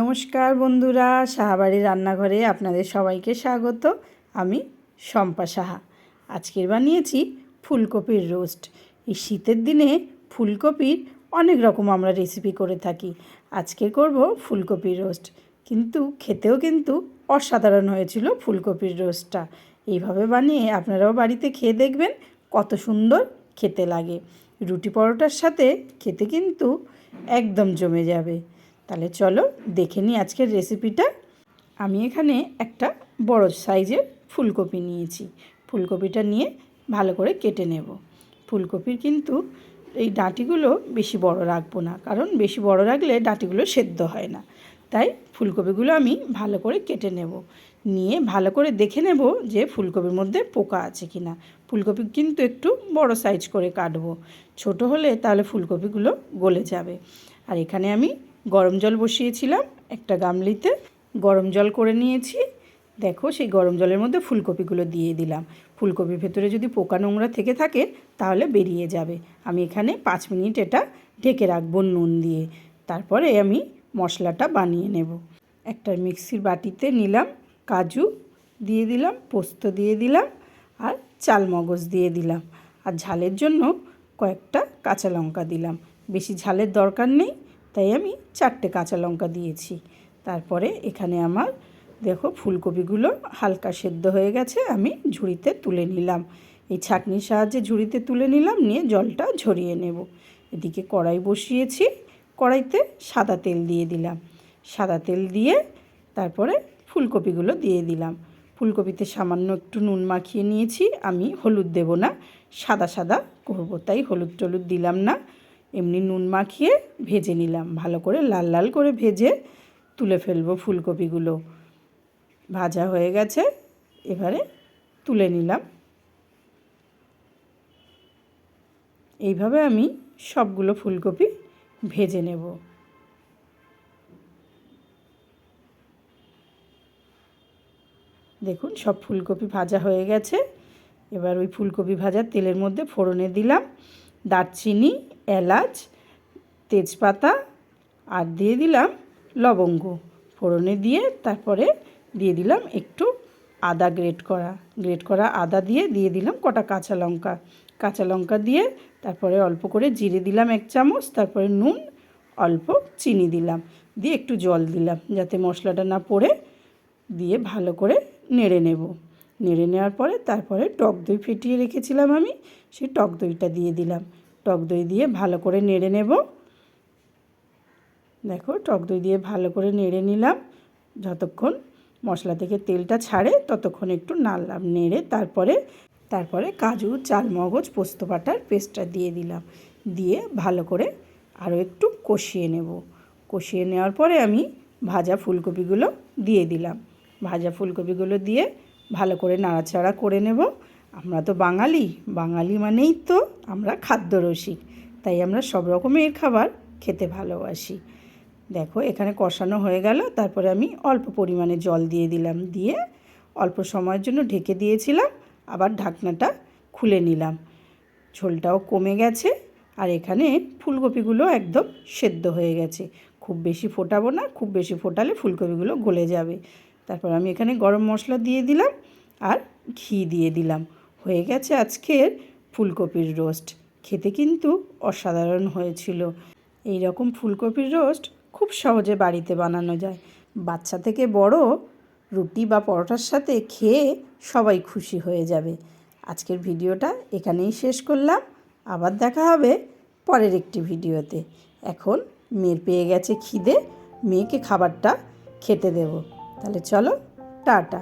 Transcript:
নমস্কার বন্ধুরা সাহাবাড়ির রান্নাঘরে আপনাদের সবাইকে স্বাগত। আমি শম্পা সাহা। আজকের বানিয়েছি ফুলকপির রোস্ট। এই শীতের দিনে ফুলকপির অনেক রকম আমরা রেসিপি করে থাকি। আজকে করব ফুলকপির রোস্ট। কিন্তু খেতেও কিন্তু অসাধারণ হয়েছিল ফুলকপির রোস্টটা। এইভাবে বানিয়ে আপনারাও বাড়িতে খেয়ে দেখবেন কত সুন্দর খেতে লাগে। রুটি পরোটার সাথে খেতে কিন্তু একদম জমে যাবে। তাহলে চলো দেখে নিই আজকের রেসিপিটা আমি এখানে একটা বড় সাইজের ফুলকপি নিয়েছি। ফুলকপিটা নিয়ে ভালো করে কেটে নেব। ফুলকপির কিন্তু এই ডাঁটিগুলো বেশি বড় রাখব না, কারণ বেশি বড় রাখলে ডাঁটিগুলো সেদ্ধ হয় না। তাই ফুলকপিগুলো আমি ভালো করে কেটে নেব। নিয়ে ভালো করে দেখে নেব যে ফুলকপির মধ্যে পোকা আছে কি না। ফুলকপি কিন্তু একটু বড় সাইজ করে কাটবো। ছোট হলে তাহলে ফুলকপিগুলো গলে যাবে। আর এখানে আমি গরম জল বসিয়েছিলাম একটা গামলিতে। গরম জল করে নিয়েছি। দেখো সেই গরম জলের মধ্যে ফুলকপিগুলো দিয়ে দিলাম। ফুলকপির ভেতরে যদি পোকা নোংরা থেকে থাকে, তাহলে বেরিয়ে যাবে। আমি এখানে পাঁচ মিনিট এটা ঢেকে রাখব নুন দিয়ে। তারপরে আমি মশলাটা বানিয়ে নেব। একটা মিক্সির বাটিতে নিলাম কাজু দিয়ে দিলাম, পোস্ত দিয়ে দিলাম আর চাল মগজ দিয়ে দিলাম। আর ঝালের জন্য কয়েকটা কাঁচা লঙ্কা দিলাম। বেশি ঝালের দরকার নেই। তাই আমি চারটে কাঁচা লঙ্কা দিয়েছি। তারপরে এখানে আমার দেখো ফুলকপিগুলো হালকা সেদ্ধ হয়ে গেছে, আমি ঝুড়িতে তুলে নিলাম। এই ছাঁকনির সাহায্যে ঝুড়িতে তুলে নিলাম, নিয়ে জলটা ঝরিয়ে নেব। এদিকে কড়াই বসিয়েছি, কড়াইতে সাদা তেল দিয়ে দিলাম। সাদা তেল দিয়ে তারপরে ফুলকপিগুলো দিয়ে দিলাম। ফুলকপিতে সামান্য একটু নুন মাখিয়ে নিয়েছি, আমি হলুদ দেব না, সাদা সাদা করব, তাই হলুদ টলুদ দিলাম না। এমনি নুন মাখিয়ে ভেজে নিলাম। ভালো করে লাল লাল করে ভেজে তুলে ফেলব ফুলকপিগুলো। ভাজা হয়ে গেছে, এবারে তুলে নিলাম। এইভাবে আমি সবগুলো ফুলকপি ভেজে নেব। দেখুন, সব ফুলকপি ভাজা হয়ে গেছে। এবার ওই ফুলকপি ভাজা তেলের মধ্যে ফোড়নে দিলাম। দারচিনি, এলাচ, তেজপাতা আর দিয়ে দিলাম লবঙ্গ। ফোড়নে দিয়ে তারপরে দিয়ে দিলাম একটু আদা গ্রেট করা। গ্রেট করা আদা দিয়ে দিয়ে দিলাম কটা কাঁচা লঙ্কা। কাঁচা লঙ্কা দিয়ে তারপরে অল্প করে জিরে দিলাম এক চামচ, তারপরে নুন, অল্প চিনি দিলাম। দিয়ে একটু জল দিলাম যাতে মশলাটা না পড়ে, দিয়ে ভালো করে নেড়ে নেব। নেড়ে নেওয়ার পরে তারপরে টক দই ফেটিয়ে রেখেছিলাম আমি, সেই টক দইটা দিয়ে দিলাম। টক দই দিয়ে ভালো করে নেড়ে নেব। দেখো, টক দই দিয়ে ভালো করে নেড়ে নিলাম। যতক্ষণ মশলা থেকে তেলটা ছাড়ে, ততক্ষণ একটু নাড়লাম, নেড়ে তারপরে তারপরে কাজু, চালমগজ, পোস্ত বাটার পেস্টটা দিয়ে দিলাম। দিয়ে ভালো করে আরও একটু কষিয়ে নেব। কষিয়ে নেওয়ার পরে আমি ভাজা ফুলকপিগুলো দিয়ে দিলাম। ভাজা ফুলকপিগুলো দিয়ে ভালো করে নাড়াচাড়া করে নেব। আমরা তো বাঙালি বাঙালি মানেই তো আমরা খাদ্যরসিক। তাই আমরা সব রকমের খাবার খেতে ভালোবাসি। দেখো, এখানে কষানো হয়ে গেল। তারপরে আমি অল্প পরিমাণে জল দিয়ে দিলাম। দিয়ে অল্প সময়ের জন্য ঢেকে দিয়েছিলাম। আবার ঢাকনাটা খুলে নিলাম। ঝোলটাও কমে গেছে। আর এখানে ফুলকপিগুলো একদম সেদ্ধ হয়ে গেছে। খুব বেশি ফোটাবো না, খুব বেশি ফোটালে ফুলকপিগুলো গলে যাবে। তারপর আমি এখানে গরম মশলা দিয়ে দিলাম আর ঘি দিয়ে দিলাম। হয়ে গেছে আজকের ফুলকপির রোস্ট। খেতে কিন্তু অসাধারণ হয়েছিল। এই রকম ফুলকপির রোস্ট খুব সহজে বাড়িতে বানানো যায়। বাচ্চা থেকে বড় রুটি বা পরোটার সাথে খেয়ে সবাই খুশি হয়ে যাবে। আজকের ভিডিওটা এখানেই শেষ করলাম। আবার দেখা হবে পরের একটি ভিডিওতে। এখন মেয়ের পেয়ে গেছে খিদে। মেয়েকে খাবারটা খেতে দেব। তাহলে চলো টাটা।